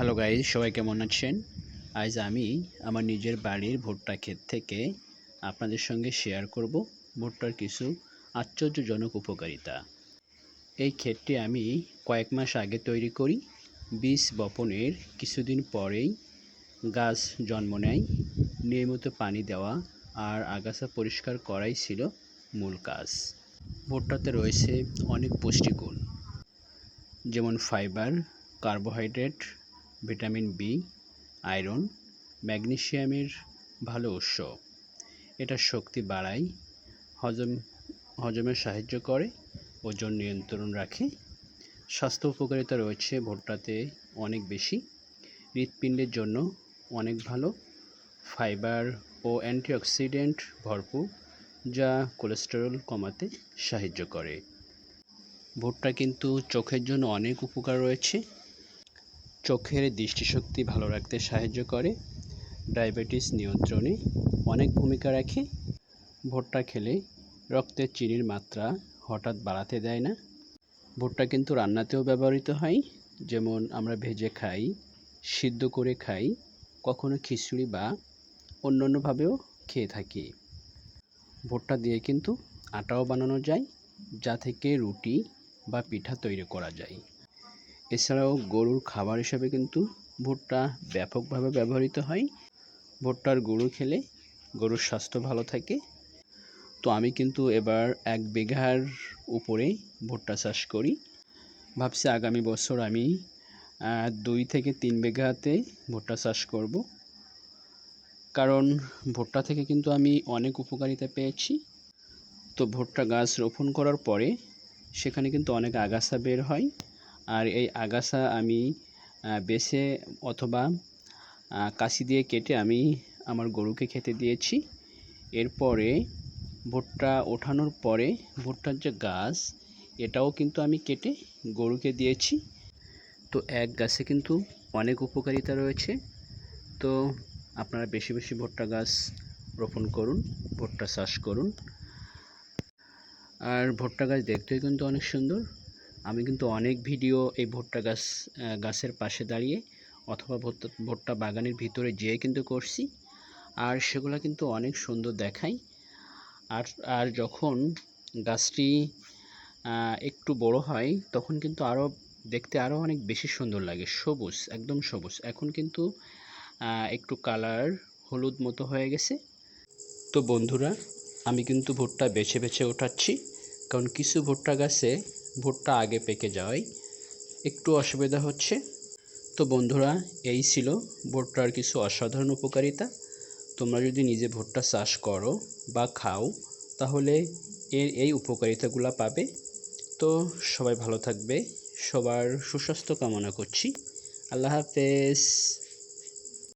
Hello guys সবাই কেমন আছেন? আজ আমি আমার নিজের বাড়ির ভুট্টা ক্ষেত থেকে আপনাদের সঙ্গে শেয়ার করব ভুট্টার কিছু আশ্চর্যজনক উপকারিতা। এই ক্ষেতটি আমি কয়েক মাস আগে তৈরি করি। বীজ বপনের কিছুদিন পরেই গাছ জন্ম নেয়, নিয়মিত পানি দেওয়া আর আগাছা পরিষ্কার করাই ছিল মূল কাজ। ভুট্টাতে রয়েছে অনেক পুষ্টিগুণ, যেমন fibre carbohydrate vitamin B, iron ম্যাগনেসিয়ামের ভালো উৎস। এটা শক্তি বাড়ায়, হজম, হজমে সাহায্য করে ওজন নিয়ন্ত্রণ রাখে। স্বাস্থ্য উপকারিতা রয়েছে ভুট্টাতে অনেক বেশি। হৃৎপিণ্ডের জন্য অনেক ভালো। ফাইবার ও অ্যান্টিঅক্সিডেন্ট ভরপুর, যা কোলেস্টেরল কমাতে সাহায্য করে। ভুট্টা কিন্তু চোখের জন্য অনেক উপকার রয়েছে। চোখের দৃষ্টিশক্তি ভালো রাখতে সাহায্য করে। ডায়াবেটিস নিয়ন্ত্রণে অনেক ভূমিকা রাখে। ভুট্টা খেলে রক্তে চিনির মাত্রা হঠাৎ বাড়াতে দেয় না। ভুট্টা কিন্তু রান্নাতেও ব্যবহৃত হয়। যেমন আমরা ভেজে খাই, সিদ্ধ করে খাই, কখনো খিচুড়ি বা অন্য অন্যভাবেও খেয়ে থাকি। ভুট্টা দিয়ে কিন্তু আটাও বানানো যায়, যা থেকে রুটি বা পিঠা তৈরি করা যায়। এছাড়াও গরুর খাবার হিসাবে কিন্তু ভুট্টা ব্যাপকভাবে ব্যবহৃত হয়। ভুট্টার গুঁড়ো খেলে গরুর স্বাস্থ্য ভালো থাকে। তো আমি কিন্তু এবার এক বিঘার উপরে ভুট্টা চাষ করি। ভাবছি আগামী বছর আমি দুই থেকে তিন বিঘাতে ভুট্টা চাষ করব। কারণ ভুট্টা থেকে কিন্তু আমি অনেক উপকারিতা পেয়েছি। তো ভুট্টা গাছ রোপণ করার পরে সেখানে কিন্তু অনেক আগাছা বের হয়। আর এই আগাছা আমি বেছে অথবা কাশি দিয়ে কেটে আমি আমার গরুকে খেতে দিয়েছি। এরপরে ভুট্টা ওঠানোর পরে ভুট্টার যে গাছ, এটাও কিন্তু আমি কেটে গরুকে দিয়েছি। তো এক গাছে কিন্তু অনেক উপকারিতা রয়েছে। তো আপনারা বেশি বেশি ভুট্টা গাছ রোপণ করুন, ভুট্টা চাষ করুন। আর ভুট্টা গাছ দেখতেও কিন্তু অনেক সুন্দর। আমি কিন্তু অনেক ভিডিও এই ভুট্টা গাছ গাছের পাশে দাঁড়িয়ে অথবা ভুট্টা বাগানের ভিতরে যেয়ে কিন্তু করছি। আর সেগুলো কিন্তু অনেক সুন্দর দেখায় আর আর যখন গাছটি একটু বড় হয়, তখন কিন্তু আরও দেখতে আরও অনেক বেশি সুন্দর লাগে, সবুজ, একদম সবুজ। এখন কিন্তু একটু কালার হলুদ মতো হয়ে গেছে। তো বন্ধুরা, আমি কিন্তু ভুট্টা বেছে বেছে ওঠাচ্ছি কারণ কিছু ভুট্টা গাছে ভুট্টা আগে পেকে যাওয়ায় একটু অসুবিধা হচ্ছে। তো বন্ধুরা, এই ছিল ভুট্টার কিছু অসাধারণ উপকারিতা। তোমরা যদি নিজে ভুট্টা চাষ করো বা খাও, তাহলে এর এই উপকারিতাগুলো পাবে। তো সবাই ভালো থাকবে, সবার সুস্বাস্থ্য কামনা করছি। আল্লাহ হাফেজ।